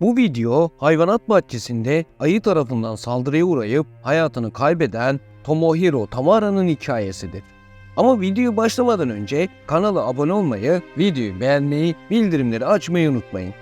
Bu video hayvanat bahçesinde ayı tarafından saldırıya uğrayıp hayatını kaybeden Tomohiro Tamara'nın hikayesidir. Ama videoyu başlamadan önce kanala abone olmayı, videoyu beğenmeyi, bildirimleri açmayı unutmayın.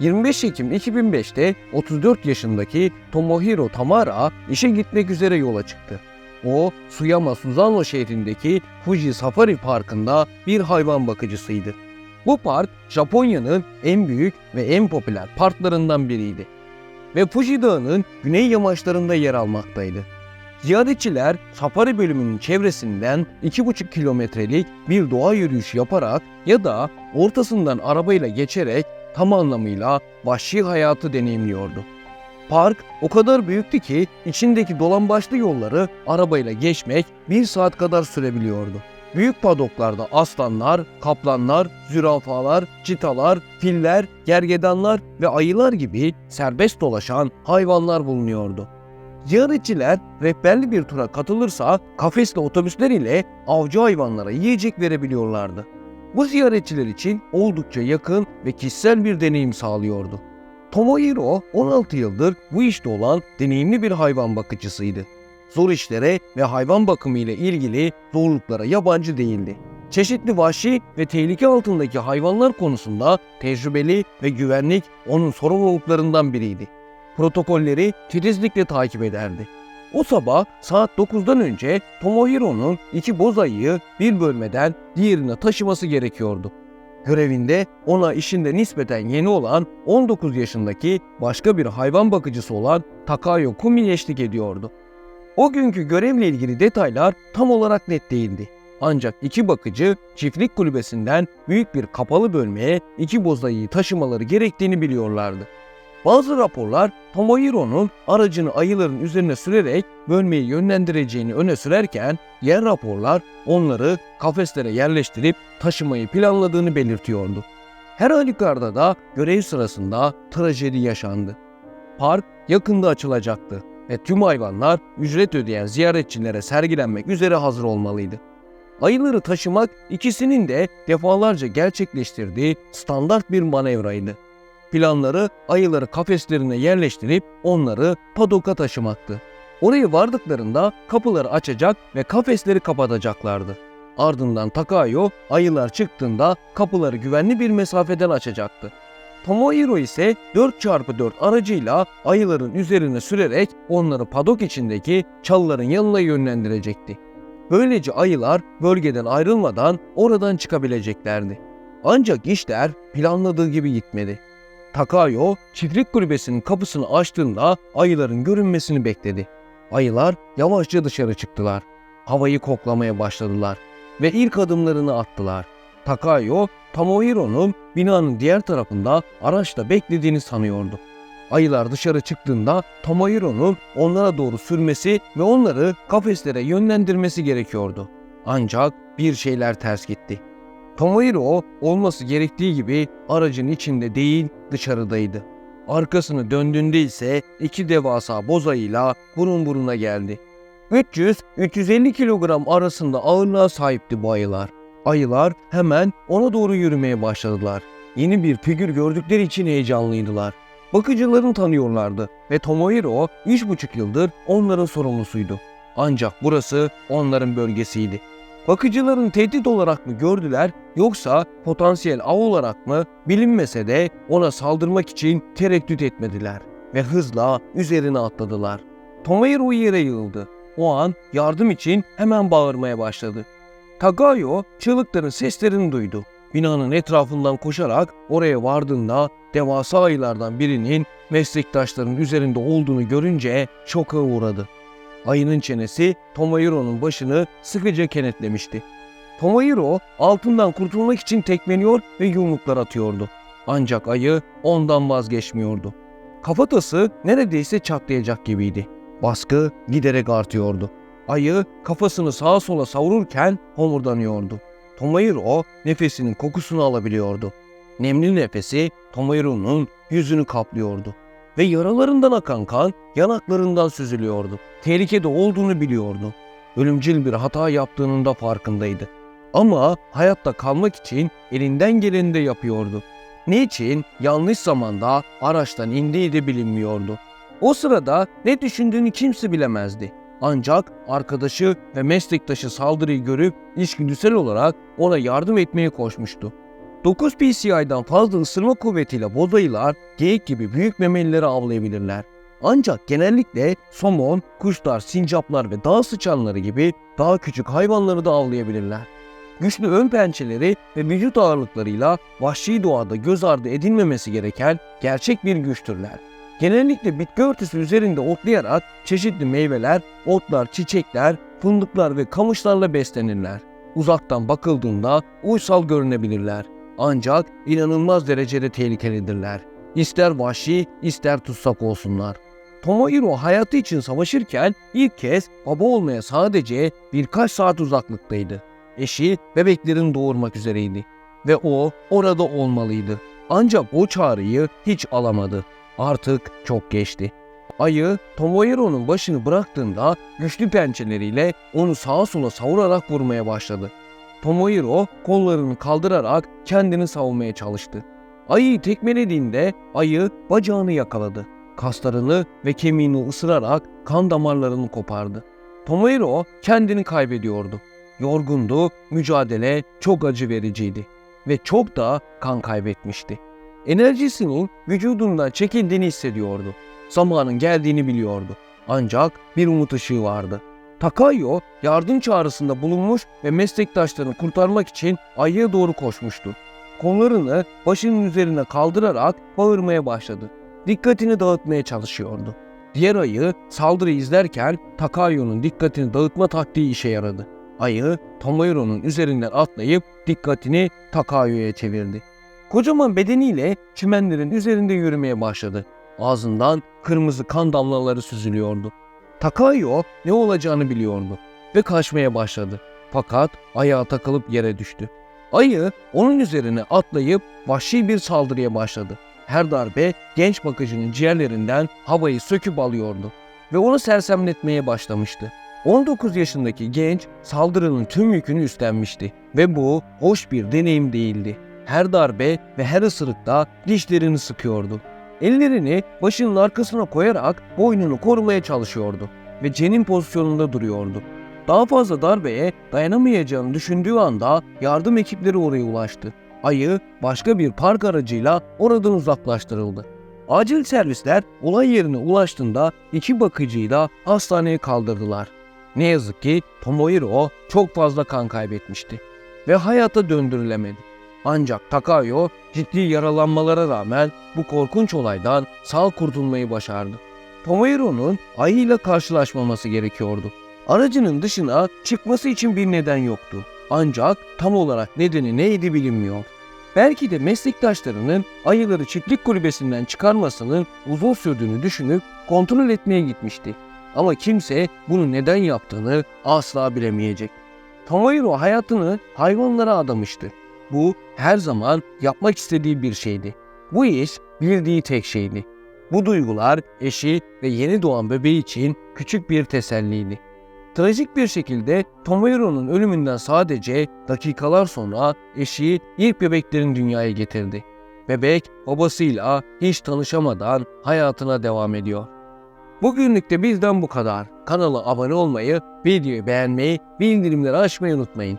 25 Ekim 2005'te 34 yaşındaki Tomohiro Tamara işe gitmek üzere yola çıktı. O, Suyama Suzano şehrindeki Fuji Safari Parkı'nda bir hayvan bakıcısıydı. Bu park Japonya'nın en büyük ve en popüler parklarından biriydi. Ve Fuji Dağı'nın güney yamaçlarında yer almaktaydı. Ziyaretçiler safari bölümünün çevresinden 2,5 kilometrelik bir doğa yürüyüşü yaparak ya da ortasından arabayla geçerek tam anlamıyla vahşi hayatı deneyimliyordu. Park o kadar büyüktü ki içindeki dolambaçlı yolları arabayla geçmek bir saat kadar sürebiliyordu. Büyük padoklarda aslanlar, kaplanlar, zürafalar, çitalar, filler, gergedanlar ve ayılar gibi serbest dolaşan hayvanlar bulunuyordu. Ziyaretçiler rehberli bir tura katılırsa kafesli otobüsler ile avcı hayvanlara yiyecek verebiliyorlardı. Bu ziyaretçiler için oldukça yakın ve kişisel bir deneyim sağlıyordu. Tomohiro 16 yıldır bu işte olan deneyimli bir hayvan bakıcısıydı. Zor işlere ve hayvan bakımı ile ilgili zorluklara yabancı değildi. Çeşitli vahşi ve tehlike altındaki hayvanlar konusunda tecrübeli ve güvenlik onun sorumluluklarından biriydi. Protokolleri titizlikle takip ederdi. O sabah saat 9'dan önce Tomohiro'nun iki boz ayıyı bir bölmeden diğerine taşıması gerekiyordu. Görevinde ona işinde nispeten yeni olan 19 yaşındaki başka bir hayvan bakıcısı olan Takayo Kumi eşlik ediyordu. O günkü görevle ilgili detaylar tam olarak net değildi. Ancak iki bakıcı çiftlik kulübesinden büyük bir kapalı bölmeye iki bozayıyı taşımaları gerektiğini biliyorlardı. Bazı raporlar Tomohiro'nun aracını ayıların üzerine sürerek bölmeyi yönlendireceğini öne sürerken diğer raporlar onları kafeslere yerleştirip taşımayı planladığını belirtiyordu. Her halükarda da görev sırasında trajedi yaşandı. Park yakında açılacaktı ve tüm hayvanlar ücret ödeyen ziyaretçilere sergilenmek üzere hazır olmalıydı. Ayıları taşımak ikisinin de defalarca gerçekleştirdiği standart bir manevraydı. Planları ayıları kafeslerine yerleştirip onları padoka taşımaktı. Oraya vardıklarında kapıları açacak ve kafesleri kapatacaklardı. Ardından Takayo ayılar çıktığında kapıları güvenli bir mesafeden açacaktı. Tomohiro ise 4x4 aracıyla ayıların üzerine sürerek onları padok içindeki çalıların yanına yönlendirecekti. Böylece ayılar bölgeden ayrılmadan oradan çıkabileceklerdi. Ancak işler planladığı gibi gitmedi. Takayo çiftlik kulübesinin kapısını açtığında ayıların görünmesini bekledi. Ayılar yavaşça dışarı çıktılar. Havayı koklamaya başladılar ve ilk adımlarını attılar. Takayo, Tomohiro'nun binanın diğer tarafında araçla beklediğini sanıyordu. Ayılar dışarı çıktığında Tomohiro'nun onlara doğru sürmesi ve onları kafeslere yönlendirmesi gerekiyordu. Ancak bir şeyler ters gitti. Tomohiro olması gerektiği gibi aracın içinde değil dışarıdaydı. Arkasını döndüğünde ise iki devasa bozayıyla burun buruna geldi. 300-350 kilogram arasında ağırlığa sahipti bu ayılar. Ayılar hemen ona doğru yürümeye başladılar. Yeni bir figür gördükleri için heyecanlıydılar. Bakıcılarını tanıyorlardı ve Tomohiro 3,5 yıldır onların sorumlusuydu. Ancak burası onların bölgesiydi. Bakıcıların tehdit olarak mı gördüler yoksa potansiyel av olarak mı bilinmese de ona saldırmak için tereddüt etmediler ve hızla üzerine atladılar. Tomohiro yere yığıldı. O an yardım için hemen bağırmaya başladı. Tagayo çığlıkların seslerini duydu. Binanın etrafından koşarak oraya vardığında devasa ayılardan birinin meslektaşlarının üzerinde olduğunu görünce şoka uğradı. Ayının çenesi Tomohiro'nun başını sıkıca kenetlemişti. Tomohiro altından kurtulmak için tekmeliyor ve yumruklar atıyordu. Ancak ayı ondan vazgeçmiyordu. Kafatası neredeyse çatlayacak gibiydi. Baskı giderek artıyordu. Ayı kafasını sağa sola savururken homurdanıyordu. Tomohiro nefesinin kokusunu alabiliyordu. Nemli nefesi Tomohiro'nun yüzünü kaplıyordu ve yaralarından akan kan yanaklarından süzülüyordu. Tehlikede olduğunu biliyordu. Ölümcül bir hata yaptığının da farkındaydı. Ama hayatta kalmak için elinden geleni de yapıyordu. niçin yanlış zamanda araçtan indiği de bilinmiyordu. O sırada ne düşündüğünü kimse bilemezdi. Ancak arkadaşı ve meslektaşı saldırıyı görüp içgüdüsel olarak ona yardım etmeye koşmuştu. 9 PCI'den fazla ısırma kuvvetiyle bozayılar geyik gibi büyük memelileri avlayabilirler. Ancak genellikle somon, kuşlar, sincaplar ve dağ sıçanları gibi daha küçük hayvanları da avlayabilirler. Güçlü ön pençeleri ve vücut ağırlıklarıyla vahşi doğada göz ardı edilmemesi gereken gerçek bir güçtürler. Genellikle bitki örtüsü üzerinde otlayarak çeşitli meyveler, otlar, çiçekler, fındıklar ve kamışlarla beslenirler. Uzaktan bakıldığında uysal görünebilirler. Ancak inanılmaz derecede tehlikelidirler. İster vahşi, ister tutsak olsunlar. Tomohiro hayatı için savaşırken ilk kez baba olmaya sadece birkaç saat uzaklıktaydı. Eşi bebeklerini doğurmak üzereydi ve o orada olmalıydı. Ancak o çağrıyı hiç alamadı. Artık çok geçti. Ayı Tomohiro'nun başını bıraktığında güçlü pençeleriyle onu sağa sola savurarak vurmaya başladı. Tomohiro kollarını kaldırarak kendini savunmaya çalıştı. Ayıyı tekmelediğinde ayı bacağını yakaladı. Kaslarını ve kemiğini ısırarak kan damarlarını kopardı. Tomohiro kendini kaybediyordu. Yorgundu, mücadele çok acı vericiydi ve çok da kan kaybetmişti. Enerjisinin vücudundan çekildiğini hissediyordu. Zamanın geldiğini biliyordu. Ancak bir umut ışığı vardı. Takayo yardım çağrısında bulunmuş ve meslektaşlarını kurtarmak için ayıya doğru koşmuştu. Kollarını başının üzerine kaldırarak bağırmaya başladı. Dikkatini dağıtmaya çalışıyordu. Diğer ayı saldırı izlerken Takayo'nun dikkatini dağıtma taktiği işe yaradı. Ayı Tomohiro'nun üzerinden atlayıp dikkatini Takayo'ya çevirdi. Kocaman bedeniyle çimenlerin üzerinde yürümeye başladı. Ağzından kırmızı kan damlaları süzülüyordu. Takayo ne olacağını biliyordu ve kaçmaya başladı. Fakat ayağa takılıp yere düştü. Ayı onun üzerine atlayıp vahşi bir saldırıya başladı. Her darbe genç bakıcının ciğerlerinden havayı söküp alıyordu ve onu sersemletmeye başlamıştı. 19 yaşındaki genç saldırının tüm yükünü üstlenmişti ve bu hoş bir deneyim değildi. Her darbe ve her ısırıkta dişlerini sıkıyordu. Ellerini başının arkasına koyarak boynunu korumaya çalışıyordu ve cenin pozisyonunda duruyordu. Daha fazla darbeye dayanamayacağını düşündüğü anda yardım ekipleri oraya ulaştı. Ayı başka bir park aracıyla oradan uzaklaştırıldı. Acil servisler olay yerine ulaştığında iki bakıcıyı da hastaneye kaldırdılar. Ne yazık ki Tomohiro çok fazla kan kaybetmişti ve hayata döndürülemedi. Ancak Takayo ciddi yaralanmalara rağmen bu korkunç olaydan sağ kurtulmayı başardı. Tomohiro'nun ayıyla karşılaşmaması gerekiyordu. Aracının dışına çıkması için bir neden yoktu. Ancak tam olarak nedeni neydi bilinmiyor. Belki de meslektaşlarının ayıları çiftlik kulübesinden çıkarmasının uzun sürdüğünü düşünüp kontrol etmeye gitmişti. Ama kimse bunu neden yaptığını asla bilemeyecek. Tomohiro hayatını hayvanlara adamıştı. Bu her zaman yapmak istediği bir şeydi. Bu iş bildiği tek şeydi. Bu duygular eşi ve yeni doğan bebeği için küçük bir teselliydi. Trajik bir şekilde Tomohiro'nun ölümünden sadece dakikalar sonra eşi ilk bebeklerin dünyaya getirdi. Bebek babasıyla hiç tanışamadan hayatına devam ediyor. Bugünlük de bizden bu kadar. Kanala abone olmayı, videoyu beğenmeyi, bildirimleri açmayı unutmayın.